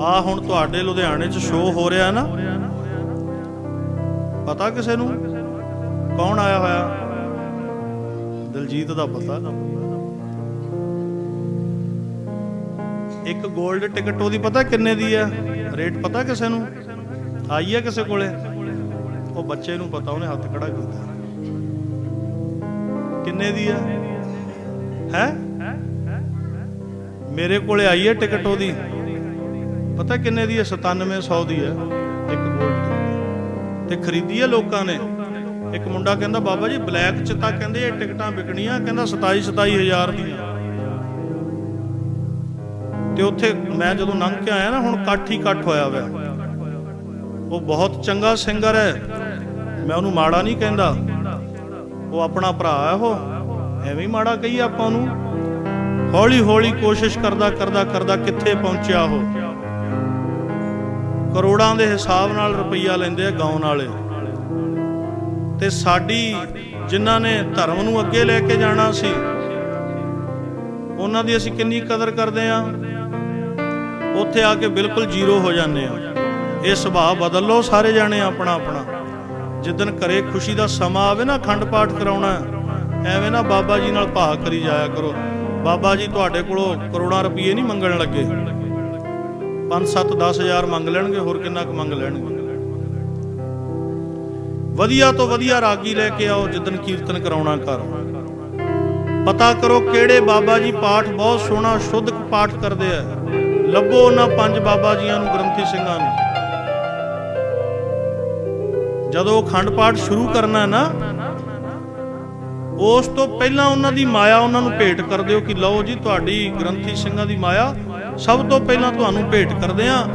ਆ ਹੁਣ ਤੁਹਾਡੇ ਲੁਧਿਆਣੇ 'ਚ ਸ਼ੋਅ ਹੋ ਰਿਹਾ ਨਾ? ਪਤਾ ਕਿਸੇ ਨੂੰ? ਕੌਣ ਆਇਆ ਹੋਇਆ? ਦਲਜੀਤ ਦਾ ਪਤਾ। ਇੱਕ 골ਡ ਟਿਕਟ ਉਹਦੀ ਪਤਾ ਕਿੰਨੇ ਦੀ ਹੈ ਰੇਟ ਪਤਾ ਕਿਸੇ ਨੂੰ? ਆਈ ਹੈ ਕਿਸੇ ਕੋਲੇ? ਉਹ ਬੱਚੇ ਨੂੰ ਪਤਾ, ਉਹਨੇ ਹੱਥ ਖੜਾ ਕੀਤਾ। ਕਿੰਨੇ ਦੀ ਹੈ ਹੈ? ਮੇਰੇ ਕੋਲੇ ਆਈ ਹੈ ਟਿਕਟ ਉਹਦੀ। ਪਤਾ ਕਿੰਨੇ ਦੀ ਹੈ? 9700 ਦੀ ਹੈ। ਇੱਕ 골ਡ ਤੇ ਖਰੀਦੀ ਹੈ ਲੋਕਾਂ ਨੇ। ਇੱਕ ਮੁੰਡਾ ਕਹਿੰਦਾ, ਬਾਬਾ ਜੀ ਬਲੈਕ ਚ ਤਾਂ ਕਹਿੰਦੇ ਇਹ ਟਿਕਟਾਂ ਵਿਕਣੀਆਂ, ਕਹਿੰਦਾ 27 27000 ਦੀਆਂ। ਤੇ ਉੱਥੇ ਮੈਂ ਜਦੋਂ ਲੰਘ ਕੇ ਆਇਆ ਨਾ, ਹੁਣ ਇਕੱਠ ਹੀ ਇਕੱਠ ਹੋਇਆ ਹੋਇਆ ਉਹ ਬਹੁਤ ਚੰਗਾ ਸਿੰਗਰ ਹੈ। ਮੈਂ ਉਹਨੂੰ ਮਾੜਾ ਨਹੀਂ ਕਹਿੰਦਾ। ਉਹ ਆਪਣਾ ਭਰਾ ਹੈ ਉਹ। ਐਵੇਂ ਮਾੜਾ ਕਹੀ ਆਪਾਂ ਉਹਨੂੰ। ਹੌਲੀ ਹੌਲੀ ਕੋਸ਼ਿਸ਼ ਕਰਦਾ ਕਰਦਾ ਕਰਦਾ ਕਿੱਥੇ ਪਹੁੰਚਿਆ ਉਹ? ਕਰੋੜਾਂ ਦੇ ਹਿਸਾਬ ਨਾਲ ਰੁਪਈਆ ਲੈਂਦੇ ਆ ਗਾਉਣ ਵਾਲੇ। ਤੇ ਸਾਡੀ ਜਿਨ੍ਹਾਂ ਨੇ ਧਰਮ ਨੂੰ ਅੱਗੇ ਲੈ ਕੇ ਜਾਣਾ ਸੀ, ਉਹਨਾਂ ਦੀ ਅਸੀਂ ਕਿੰਨੀ ਕਦਰ ਕਰਦੇ ਆ। ਉੱਥੇ ਆ ਕੇ ਬਿਲਕੁਲ ਜ਼ੀਰੋ ਹੋ ਜਾਂਦੇ ਆ। ਇਹ ਸੁਭਾਅ ਬਦਲ ਲਓ ਸਾਰੇ ਜਾਣੇ ਆਪਣਾ ਆਪਣਾ ਜਿੱਦਨ ਘਰੇ ਖੁਸ਼ੀ ਦਾ ਸਮਾਂ ਆਵੇ ਨਾ ਖੰਡ ਪਾਠ ਕਰਾਉਣਾ, ਐਵੇਂ ਨਾ ਬਾਬਾ ਜੀ ਨਾਲ ਭਾਅ ਕਰੀ ਜਾਇਆ ਕਰੋ। ਬਾਬਾ ਜੀ ਤੁਹਾਡੇ ਕੋਲੋਂ ਕਰੋੜਾਂ ਰੁਪਏ ਨਹੀਂ ਮੰਗਣ ਲੱਗੇ। 5 7 10000 ਮੰਗ ਲੈਣਗੇ, ਹੋਰ ਕਿੰਨਾ ਕੁ ਮੰਗ ਲੈਣਗੇ? ਵਧੀਆ ਤੋਂ ਵਧੀਆ ਰਾਗੀ ਲੈ ਕੇ ਆਓ ਜਿੱਦਨ ਕੀਰਤਨ ਕਰਾਉਣਾ ਕਰ ਪਤਾ ਕਰੋ ਕਿਹੜੇ ਬਾਬਾ ਜੀ ਪਾਠ ਬਹੁਤ ਸੋਹਣਾ, ਸ਼ੁੱਧ ਪਾਠ ਕਰਦੇ ਆ। ਲੱਭੋ ਉਹਨਾਂ ਪੰਜ ਬਾਬਾ ਜੀਆਂ ਨੂੰ, ਗ੍ਰੰਥੀ ਸਿੰਘਾਂ ਨੂੰ। ਜਦੋਂ ਅਖੰਡ ਪਾਠ ਸ਼ੁਰੂ ਕਰਨਾ ਨਾ, ਉਸ ਤੋਂ ਪਹਿਲਾਂ ਉਹਨਾਂ ਦੀ ਮਾਇਆ ਉਹਨਾਂ ਨੂੰ ਭੇਟ ਕਰ ਦਿਓ ਕਿ ਲਓ ਜੀ, ਤੁਹਾਡੀ ਗ੍ਰੰਥੀ ਸਿੰਘਾਂ ਦੀ ਮਾਇਆ ਸਭ ਤੋਂ ਪਹਿਲਾਂ ਤੁਹਾਨੂੰ ਭੇਟ ਕਰਦੇ ਆ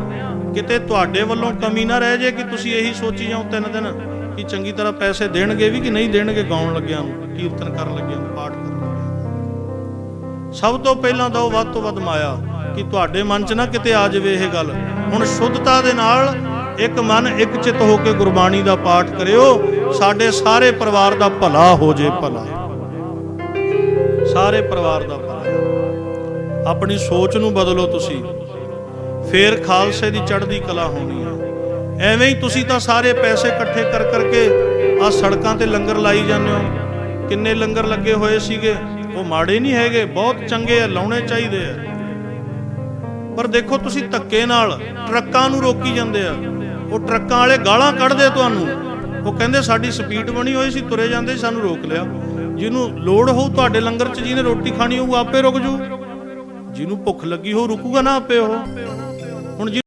ਕਿਤੇ ਤੁਹਾਡੇ ਵੱਲੋਂ ਕਮੀ ਨਾ ਰਹਿ ਜੇ ਕਿ ਤੁਸੀਂ ਇਹੀ ਸੋਚੀ ਜਾਓ ਤਿੰਨ ਦਿਨ ਕਿ ਚੰਗੀ ਤਰ੍ਹਾਂ ਪੈਸੇ ਦੇਣਗੇ ਵੀ ਕਿ ਨਹੀਂ ਦੇਣਗੇ ਗਾਉਣ ਲੱਗਿਆਂ ਨੂੰ, ਕੀਰਤਨ ਕਰਨ ਲੱਗਿਆਂ ਨੂੰ, ਪਾਠ ਕਰਨ ਲੱਗਿਆਂ ਸਭ ਤੋਂ ਪਹਿਲਾਂ ਤਾਂ ਉਹ ਵੱਧ ਤੋਂ ਵੱਧ ਮਾਇਆ ਕਿ ਤੁਹਾਡੇ ਮਨ 'ਚ ਨਾ ਕਿਤੇ ਆ ਜਾਵੇ ਇਹ ਗੱਲ। ਹੁਣ ਸ਼ੁੱਧਤਾ ਦੇ ਨਾਲ ਇੱਕ ਮਨ ਇੱਕ ਚਿੱਤ ਹੋ ਕੇ ਗੁਰਬਾਣੀ ਦਾ ਪਾਠ ਕਰਿਓ, ਸਾਡੇ ਸਾਰੇ ਪਰਿਵਾਰ ਦਾ ਭਲਾ ਹੋ ਜੇ ਭਲਾ। ਸਾਰੇ ਪਰਿਵਾਰ ਦਾ ਭਲਾ। ਆਪਣੀ ਸੋਚ ਨੂੰ ਬਦਲੋ ਤੁਸੀਂ। ਫੇਰ ਖਾਲਸੇ ਦੀ ਚੜ੍ਹਦੀ ਕਲਾ ਹੋਣੀ ਆ। ਐਵੇਂ ਹੀ ਤੁਸੀਂ ਤਾਂ ਸਾਰੇ ਪੈਸੇ ਇਕੱਠੇ ਕਰ ਕਰਕੇ ਆ ਸੜਕਾਂ ਤੇ ਲੰਗਰ ਲਾਈ ਜਾਂਦੇ ਹੋ। ਕਿੰਨੇ ਲੰਗਰ ਲੱਗੇ ਹੋਏ ਸੀਗੇ। ਉਹ ਮਾੜੇ ਨਹੀਂ ਹੈਗੇ, ਬਹੁਤ ਚੰਗੇ ਆ, ਲਾਉਣੇ ਚਾਹੀਦੇ ਆ। ਪਰ ਦੇਖੋ ਤੁਸੀਂ ਧੱਕੇ ਨਾਲ ਟਰੱਕਾਂ ਨੂੰ ਰੋਕੀ ਜਾਂਦੇ ਆ। ਉਹ ਟਰੱਕਾਂ ਵਾਲੇ ਗਾਲਾਂ ਕੱਢਦੇ ਤੁਹਾਨੂੰ। ਉਹ ਕਹਿੰਦੇ ਸਾਡੀ ਸਪੀਡ ਬਣੀ ਹੋਈ ਸੀ, ਤੁਰੇ ਜਾਂਦੇ ਸਾਨੂੰ ਰੋਕ ਲਿਆ। ਜਿਹਨੂੰ ਲੋੜ ਹੋਊ ਤੁਹਾਡੇ ਲੰਗਰ 'ਚ ਜਿਹਨੇ ਰੋਟੀ ਖਾਣੀ ਹੋਊ ਆਪੇ ਰੁਕ ਜੂ। ਜਿਹਨੂੰ ਭੁੱਖ ਲੱਗੀ ਹੋ ਰੁਕੂਗਾ ਨਾ ਆਪੇ ਉਹ ਹੁਣ ਜਿਹਨੂੰ